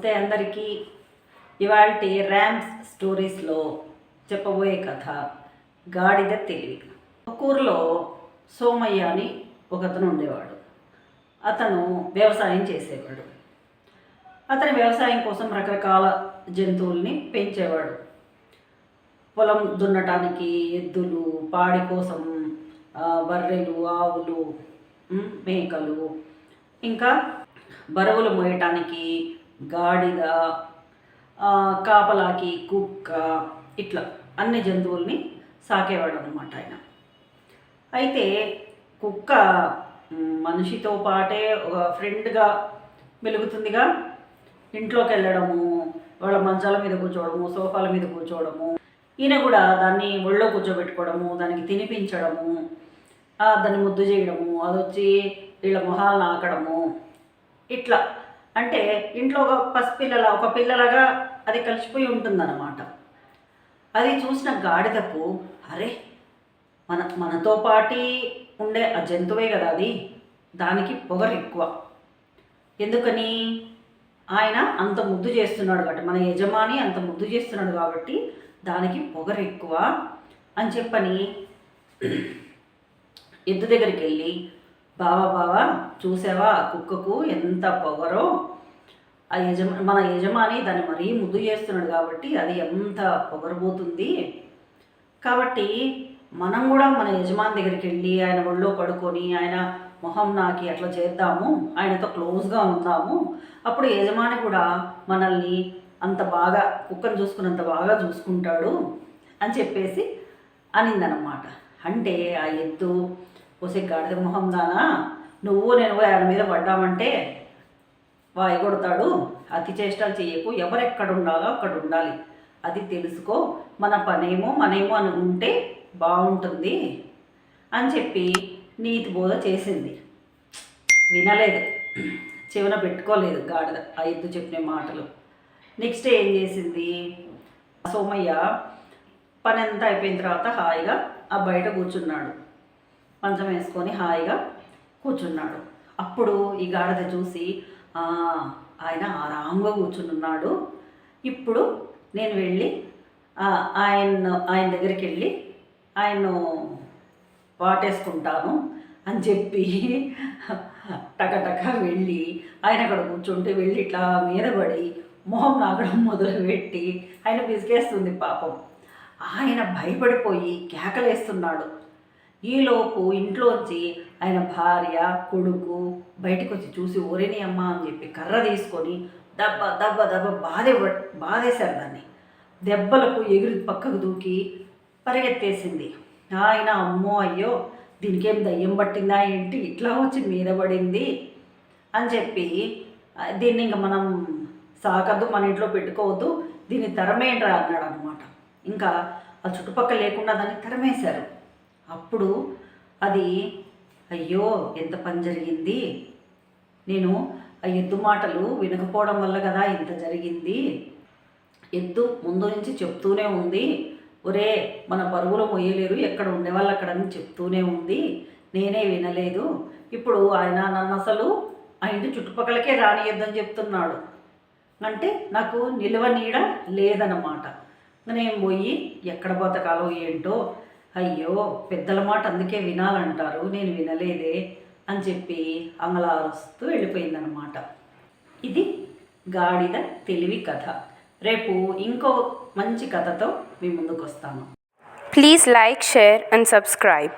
నమస్తే అందరికీ. ఇవాళ ర్యామ్స్ స్టోరీస్లో చెప్పబోయే కథ గాడిద తెలివి. ఒక ఊరిలో సోమయ్య అని ఒకతను ఉండేవాడు. అతను వ్యవసాయం చేసేవాడు. అతని వ్యవసాయం కోసం రకరకాల జంతువుల్ని పెంచేవాడు. పొలం దున్నటానికి ఎద్దులు పాడి కోసం బర్రెలు ఆవులు మేకలు ఇంకా బరువులు మోయటానికి గాడిద కాపలాకి కుక్క ఇట్లా అన్ని జంతువుల్ని సాకేవాడు అనమాట ఆయన. అయితే కుక్క మనిషితో పాటే ఒక ఫ్రెండ్గా మెలుగుతుందిగా. ఇంట్లోకి వెళ్ళడము వాళ్ళ మంచాల మీద కూర్చోవడము సోఫాల మీద కూర్చోవడము ఈయన కూడా దాన్ని ఒళ్ళో కూర్చోబెట్టుకోవడము దానికి తినిపించడము దాన్ని ముద్దు చేయడము అది వచ్చి వీళ్ళ మొహాలు నాకడము ఇట్లా అంటే ఇంట్లో ఒక పసిపిల్లల ఒక పిల్లలాగా అది కలిసిపోయి ఉంటుందన్నమాట. అది చూసిన గాడిదకు అరే మన మనతో పాటి ఉండే ఆ జంతువే కదా అది దానికి పొగరు ఎక్కువ. ఎందుకని? ఆయన అంత ముద్దు చేస్తున్నాడు కాబట్టి మన యజమాని అంత ముద్దు చేస్తున్నాడు కాబట్టి దానికి పొగరు ఎక్కువ అని చెప్పని ఎద్దు దగ్గరికి వెళ్ళి బావా బావా చూసావా ఆ కుక్కకు ఎంత పొగరో? ఆ యజమా మన యజమాని దాన్ని మరీ ముద్దు చేస్తున్నాడు కాబట్టి అది ఎంత పొగరబోతుంది? కాబట్టి మనం కూడా మన యజమాని దగ్గరికి వెళ్ళి ఆయన ఒళ్ళో పడుకొని ఆయన మొహం నాకి అట్లా చేద్దాము ఆయనతో క్లోజ్గా ఉందాము. అప్పుడు యజమాని కూడా మనల్ని అంత బాగా కుక్కను చూసుకున్నంత బాగా చూసుకుంటాడు అని చెప్పేసి అనిందనమాట. అంటే ఆ ఎద్దు పోసే గాడిద మొహం దానా? నువ్వు నేను ఆయన మీద పడ్డామంటే వాయి కొడతాడు. అతి చేష్టాలు చేయకు. ఎవరెక్కడ ఉండాలో అక్కడ ఉండాలి అది తెలుసుకో. మన పనేమో మనేమో అని ఉంటే బాగుంటుంది అని చెప్పి నీతి బోధ చేసింది. వినలేదు. చెవిన పెట్టుకోలేదు గాడిద ఆ ఎద్దు చెప్పిన మాటలు. నెక్స్ట్ ఏం చేసింది? సోమయ్య పని అంతా అయిపోయిన తర్వాత హాయిగా ఆ బయట కూర్చున్నాడు. మంచం వేసుకొని హాయిగా కూర్చున్నాడు. అప్పుడు ఈ గాడిద చూసి ఆయన ఆరాంగా కూర్చున్నాడు ఇప్పుడు నేను వెళ్ళి ఆయన ఆయన దగ్గరికి వెళ్ళి ఆయన్ను వాటేసుకుంటాను అని చెప్పి టకటక వెళ్ళి ఆయన అక్కడ కూర్చుంటే వెళ్ళి ఇట్లా మీద పడి మొహం నాగడం మొదలుపెట్టి ఆయన విసిగేస్తుంది పాపం. ఆయన భయపడిపోయి కేకలేస్తున్నాడు. ఈలోపు ఇంట్లోంచి ఆయన భార్య కొడుకు బయటకు వచ్చి చూసి ఓరేని అమ్మ అని చెప్పి కర్ర తీసుకొని దెబ్బ దెబ్బ దెబ్బ బాధే బాధేశారు దాన్ని. దెబ్బలకు ఎగిరి పక్కకు దూకి పరిగెత్తేసింది. ఆయన అమ్మో అయ్యో దీనికేం దయ్యం పట్టిందా ఏంటి? ఇట్లా వచ్చి మీద పడింది అని చెప్పి దీన్ని ఇంకా మనం సాకద్దు మన ఇంట్లో పెట్టుకోవద్దు దీన్ని తరమేంట్రా అన్నాడు అనమాట ఇంకా ఆ చుట్టుపక్కల లేకుండా దాన్ని తరమేశారు. అప్పుడు అది అయ్యో ఎంత పని జరిగింది? నేను ఆ ఎద్దు మాటలు వినకపోవడం వల్ల కదా ఇంత జరిగింది? ఎద్దు ముందు నుంచి చెప్తూనే ఉంది. ఒరే మన పరుగులు మొయ్యలేరు. ఎక్కడ ఉండేవాళ్ళు అక్కడని చెప్తూనే ఉంది. నేనే వినలేదు. ఇప్పుడు ఆయన నన్ను అసలు ఆ ఇంటి చుట్టుపక్కలకే రానియద్దని చెప్తున్నాడు. అంటే నాకు నిలువ నీడ లేదన్నమాట. నేను పోయి ఎక్కడ బతకాలో ఏంటో అయ్యో పెద్దల మాట అందుకే వినాలంటారు నేను వినలేదే అని చెప్పి అంగలారుస్తూ వెళ్ళిపోయిందనమాట ఇది గాడిద తెలివి కథ. రేపు ఇంకో మంచి కథతో మీ ముందుకు వస్తాను please like share and subscribe